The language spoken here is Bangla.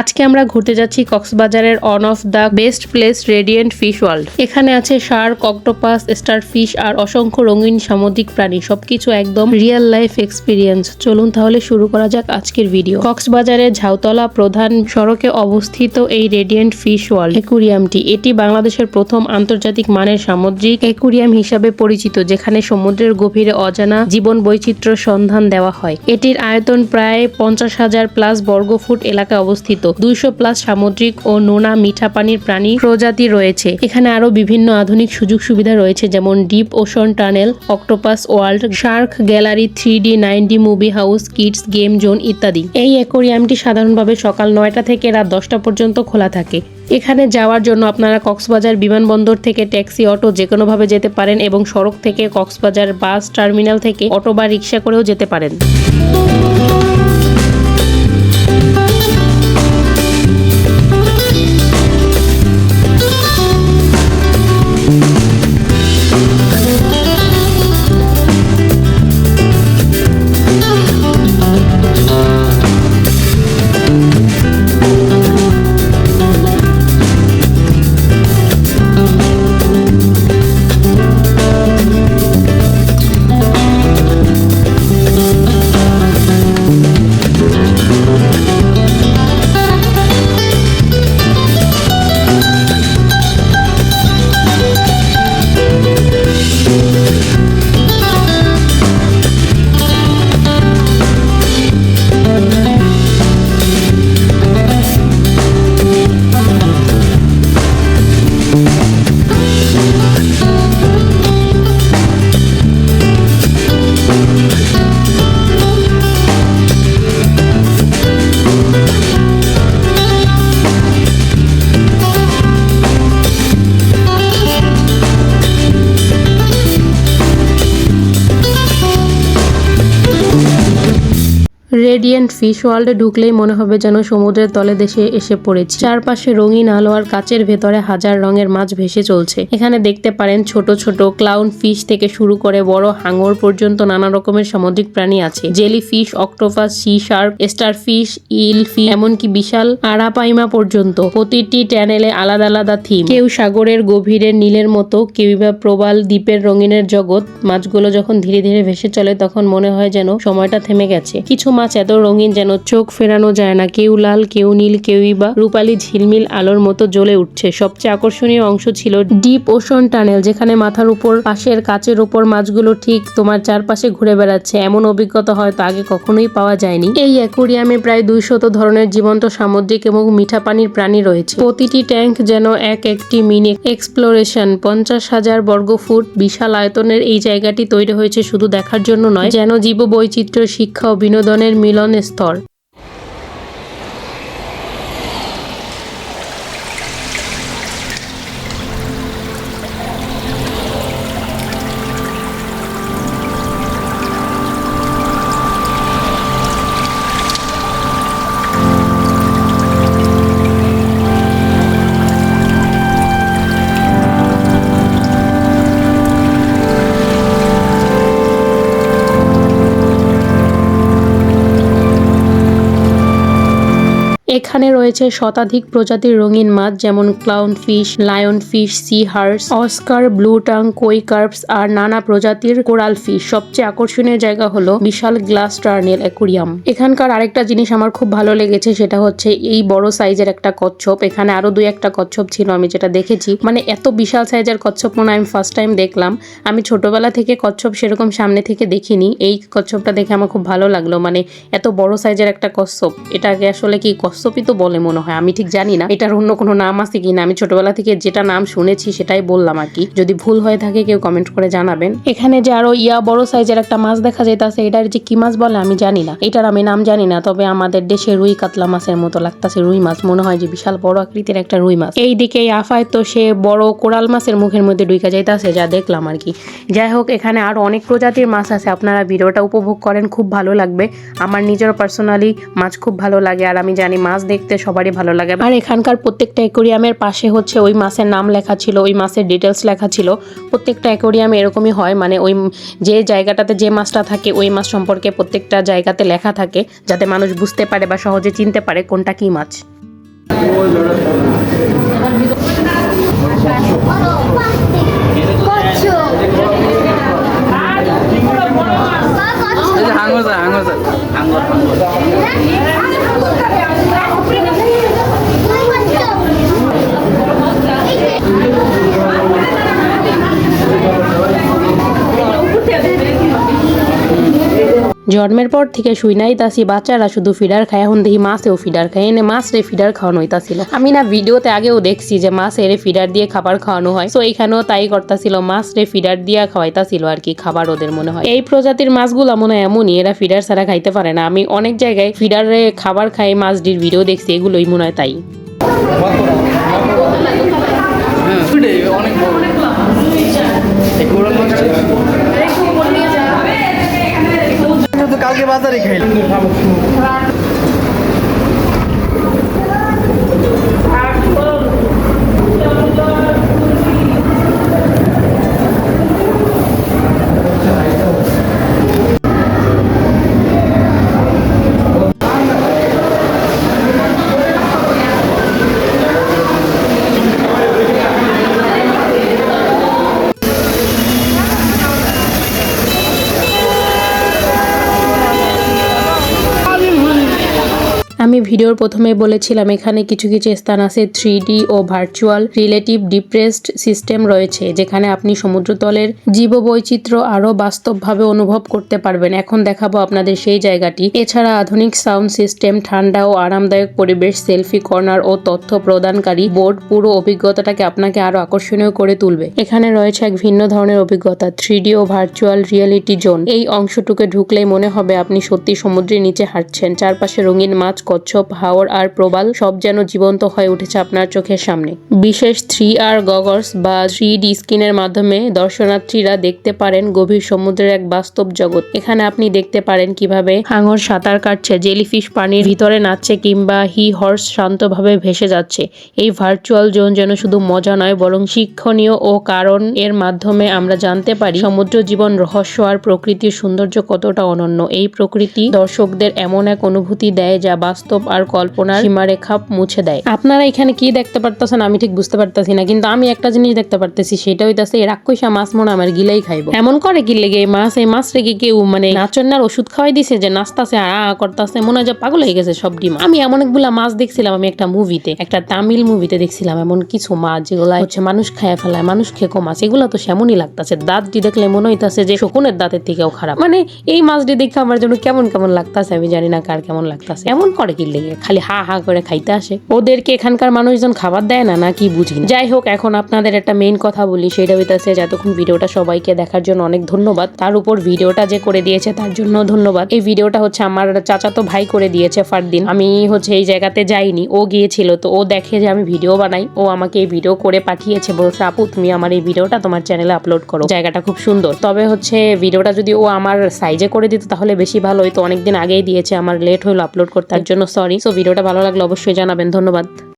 আজকে আমরা ঘুরতে যাচ্ছি কক্সবাজারের one of the best place Radiant Fish World এখানে আছে শার্ক, অক্টোপাস, স্টার ফিশ আর অসংখ্য রঙিন সামুদ্রিক প্রাণী। সবকিছু একদম রিয়েল লাইফ এক্সপিরিয়েন্স চলুন তাহলে শুরু করা যাক আজকের ভিডিও কক্সবাজারের ঝাউতলা প্রধান সড়কে অবস্থিত এই রেডিয়েন্ট ফিশ ওয়ার্ল্ড একুরিয়ামটি। এটি বাংলাদেশের প্রথম আন্তর্জাতিক মানের সামুদ্রিক একুরিয়াম হিসাবে পরিচিত, যেখানে সমুদ্রের গভীরে অজানা জীবন বৈচিত্র্য সন্ধান দেওয়া হয়। এটির আয়তন প্রায় পঞ্চাশ হাজার প্লাস বর্গফুট এলাকায় অবস্থিত। দুইশো প্লাস সামুদ্রিক ও নোনা মিঠা পানির প্রাণী প্রজাতি রয়েছে। এখানে আরও বিভিন্ন আধুনিক সুযোগ সুবিধা রয়েছে, যেমন deep ocean tunnel, octopus world, shark gallery three D nine D movie house, kids game zone ইত্যাদি। এই অ্যাকোরিয়ামটি সাধারণভাবে সকাল নয়টা থেকে রাত দশটা পর্যন্ত খোলা থাকে। এখানে যাওয়ার জন্য আপনারা কক্সবাজার বিমানবন্দর থেকে ট্যাক্সি, অটো যে কোনোভাবে যেতে পারেন এবং সড়ক থেকে কক্সবাজার বাস টার্মিনাল থেকে অটো বা রিক্সা করেও যেতে পারেন। রেডিয়েন্ট ফিশ ওয়ার্ল্ডে ঢুকলেই মনে হবে যেন সমুদ্রের তলে দেশে এসে পড়েছি। চারপাশে রঙিন আলো আর কাচের ভেতরে হাজার রঙের মাছ ভেসে চলছে। এখানে দেখতে পারেন ছোট ছোট ক্লাউন ফিশ থেকে শুরু করে বড় হাঙর পর্যন্ত নানা রকমের সামুদ্রিক প্রাণী আছে। Jelly fish octopus sea shark star fish eel fish এমনকি বিশাল আড়াপাইমা পর্যন্ত। প্রতিটি চ্যানেলে আলাদা আলাদা থিম কেউ সাগরের গভীরে নীলের মতো, কেউ বা প্রবাল দ্বীপের রঙিনের জগৎ। মাছগুলো যখন ধীরে ধীরে ভেসে চলে, তখন মনে হয় যেন সময়টা থেমে গেছে। কিছু মাছ এত রঙিন যেন চোখ ফেরানো যায় না। কেউ লাল, কেউ নীল, কেউই বা রূপালী ঝিলমিল আলোর মতো জ্বলে উঠছে। সবচেয়ে আকর্ষণীয় অংশ ছিল ডিপ ওশন টানেল, যেখানে মাথার উপর, পাশের কাচের উপর মাছগুলো ঠিক তোমার চারপাশে ঘুরে বেড়াচ্ছে। এমন অভিজ্ঞতা হয়তো আগে কখনোই পাওয়া যায়নি। এই অ্যাকোরিয়ামে প্রায় দুইশত ধরনের জীবন্ত সামুদ্রিক এবং মিঠা পানির প্রাণী রয়েছে। প্রতিটি ট্যাঙ্ক যেন এক একটি মিনি এক্সপ্লোরেশন। পঞ্চাশ হাজার বর্গ ফুট বিশাল আয়তনের এই জায়গাটি তৈরি হয়েছে শুধু দেখার জন্য নয়, যেন জীব বৈচিত্র্য শিক্ষা ও বিনোদনের মিলন এখানে রয়েছে শতাধিক প্রজাতির রঙিন মাছ, যেমন clown fish lion fish sea horse oscar blue tang koi carps আর নানা প্রজাতির কোরাল ফিশ সবচেয়ে আকর্ষণীয় জায়গা হলো বিশাল গ্লাস টার্নেল অ্যাকুরিয়াম এখানকার আরেকটা জিনিস আমার খুব ভালো লেগেছে, সেটা হচ্ছে এই বড় সাইজের একটা কচ্ছপ। এখানে আরও দুই একটা কচ্ছপ ছিল, আমি যেটা দেখেছি। মানে এত বিশাল সাইজের কচ্ছপ মনে আমি ফার্স্ট টাইম দেখলাম। আমি ছোটবেলা থেকে কচ্ছপ সেরকম সামনে থেকে দেখিনি। এই কচ্ছপটা দেখে আমার খুব ভালো লাগল। মানে এত বড় সাইজের একটা কচ্ছপ এটাকে আসলে কি কচ্ছপই তো বলে মনে হয়, আমি ঠিক জানি না এটার অন্য কোনো নাম আছে কি না আমি ছোটবেলা থেকে যেটা নাম শুনেছি সেটাই বললাম আর কি। যদি ভুল হয়ে থাকে কেউ কমেন্ট করে জানাবেন। এখানে যে আরও ইয়া বড় সাইজের একটা মাছ দেখা যাইতাছে এটার যে কি মাছ বলে আমি জানি না। এটার আমি নাম জানি না, তবে আমাদের দেশে রুই কাতলা মাছের মতো লাগতাছে রুই মাছ। মনে হয় যে বিশাল বড় আকৃতির একটা রুই মাছ। এই দিকে আফায় তো সে বড় কোরাল মাছের মুখের মধ্যে ডুইকা যাইতাছে, যা দেখলাম আর কি। যাই হোক, এখানে আরও অনেক প্রজাতির মাছ আছে। আপনারা ভিডিওটা উপভোগ করেন, খুব ভালো লাগবে। আমার নিজের পার্সোনালি মাছ খুব ভালো লাগে, আর আমি জানি মাছ দেখতে সবারই ভালো লাগে। আর এখানকার প্রত্যেকটা অ্যাকোরিয়ামের পাশে হচ্ছে ওই মাছের নাম লেখা ছিল, ওই মাছের ডিটেলস লেখা ছিল। প্রত্যেকটা অ্যাকোরিয়ামে এরকমই হয় মানে ওই যে জায়গাটাতে যে মাছটা থাকে, ওই মাছ সম্পর্কে প্রত্যেকটা জায়গাতে লেখা থাকে, যাতে মানুষ বুঝতে পারে বা সহজে চিনতে পারে কোনটা কী মাছ এই যে হাঙ্গর যায় হাঙ্গর যায় হাঙ্গর হাঙ্গর জন্মের পর থেকে শুই নাই তাসি বাচ্চারা শুধু ফিডার খায়। এখন দেখি মাছেও ফিডার খায়। এনে মাছ রে ফিডার খাওয়ানো হইতাছিল। আমি না ভিডিওতে আগেও দেখছি যে মাছ এরে ফিডার দিয়ে খাবার খাওয়ানো হয়। তো এইখানেও তাই করতাছিল মাছ রে ফিডার দিয়ে খাওয়াইতাছিল আর কি, খাবার ওদের মনে হয়। এই প্রজাতির মাছগুলো মনে হয় এমনই, এরা ফিডার ছাড়া খাইতে পারে না। আমি অনেক জায়গায় ফিডারে খাবার খাই মাছটির ভিডিও দেখছি, এগুলোই মনে হয় তাই। অনেক বড় এই গরম মাছটা তো কালকে বাজারে খাইলাম। আমি ভিডিওর প্রথমে বলেছিলাম, এখানে কিছু কিছু স্থান আছে three O virtual relative depressed system রয়েছে, যেখানে আপনি সমুদ্রতলের জীববৈচিত্র্য আরও বাস্তবভাবে অনুভব করতে পারবেন। এখন দেখাবো আপনাদের সেই জায়গাটি। এছাড়া আধুনিক সাউন্ড সিস্টেম ঠান্ডা ও আরামদায়ক পরিবেশ সেলফি কর্নার ও তথ্য প্রদানকারী বোর্ড পুরো অভিজ্ঞতাটাকে আপনাকে আরও আকর্ষণীয় করে তুলবে। এখানে রয়েছে এক ভিন্ন ধরনের অভিজ্ঞতা three O virtual reality zone এই অংশটুকে ঢুকলেই মনে হবে আপনি সত্যি সমুদ্রের নিচে হাঁটছেন, চারপাশে রঙিন মাছ কচ্ছপ হাওর আর প্রবাল সব যেন জীবন্ত হয়ে উঠেছে আপনার চোখের সামনে। বিশেষ থ্রি আর গগর্স বা থ্রি ডি স্ক্রিনের মাধ্যমে দর্শনার্থীরা দেখতে পারেন গভীর সমুদ্রের এক বাস্তব জগৎ। এখানে আপনি দেখতে পারেন কীভাবে হাঙর সাঁতার কাটছে, জেলিফিশ পানির ভিতরে নাচছে কিংবা হি হর্স শান্তভাবে ভেসে যাচ্ছে। এই ভার্চুয়াল জোন যেন শুধু মজা নয়, বরং শিক্ষণীয় ও কারণ এর মাধ্যমে আমরা জানতে পারি সমুদ্র জীবন, রহস্য আর প্রকৃতির সৌন্দর্য কতটা অনন্য। এই প্রকৃতি দর্শকদের এমন এক অনুভূতি দেয় যা বাস্তব আর কল্পনার সীমারেখা মুছে দেয়। আপনারা এখানে কি দেখতে পারতেছেন আমি ঠিক বুঝতে পারতেছি না, কিন্তু আমি একটা জিনিস দেখতে পারতেছি, সেটা হইতাছে এই রাক্ষসা মাছ মনে আমার গিলেই খাইবো। এমন করে কি লেগে এই মাছ এই মাছ রেখে কেউ মানে নাচন্নার ওষুধ খাওয়াই দিছে যে নাচতাছে, আ করতেছে, মনে হয় পাগল হয়ে গেছে সব ডিম। আমি এমন একগুলা মাছ দেখছিলাম আমি একটা মুভিতে, একটা তামিল মুভিতে দেখছিলাম, এমন কিছু মাছ যেগুলা হচ্ছে মানুষ খায় ফেলায়, মানুষ খেকো মাছ, এগুলা তো সেমনই লাগতাছে। দাঁতটি দেখলে মনে হইতাছে যে শকুনের দাঁতের থেকেও খারাপ। মানে এই মাছটি দেখে আমার জন্য কেমন কেমন লাগতাছে আমি জানি না কার কেমন লাগতাছে। এমন করে কি লেগে খালি হা হা করে খাইতে আসে। ওদেরকে এখানকার মানুষজন খাবার দেয় না, নাকি বুঝি যাই হোক, এখন আপনাদের একটা মেইন কথা বলি, সেটা হইতাছে যতক্ষণ ভিডিওটা সবাইকে দেখার জন্য অনেক ধন্যবাদ। তার উপর ভিডিওটা যে করে দিয়েছে, তার জন্য ধন্যবাদ। এই ভিডিওটা হচ্ছে আমার চাচাতো ভাই করে দিয়েছে ফারদিন। আমি হচ্ছে এই জায়গাতে যাইনি, ও গিয়েছিল, তো ও দেখে যে আমি ভিডিও বানাই, ও আমাকে এই ভিডিও করে পাঠিয়েছে, বলছে, আপু, তুমি আমার এই ভিডিওটা তোমার চ্যানেলে আপলোড করো। জায়গাটা খুব সুন্দর। তবে হচ্ছে ভিডিওটা যদি ও আমার সাইজে করে দিত, তাহলে বেশি ভালো হতো অনেকদিন আগেই দিয়েছে, আমার লেট হলো আপলোড করতে। তার জন্য সরি। সো ভিডিওটা ভালো লাগলে অবশ্যই জানাবেন। ধন্যবাদ।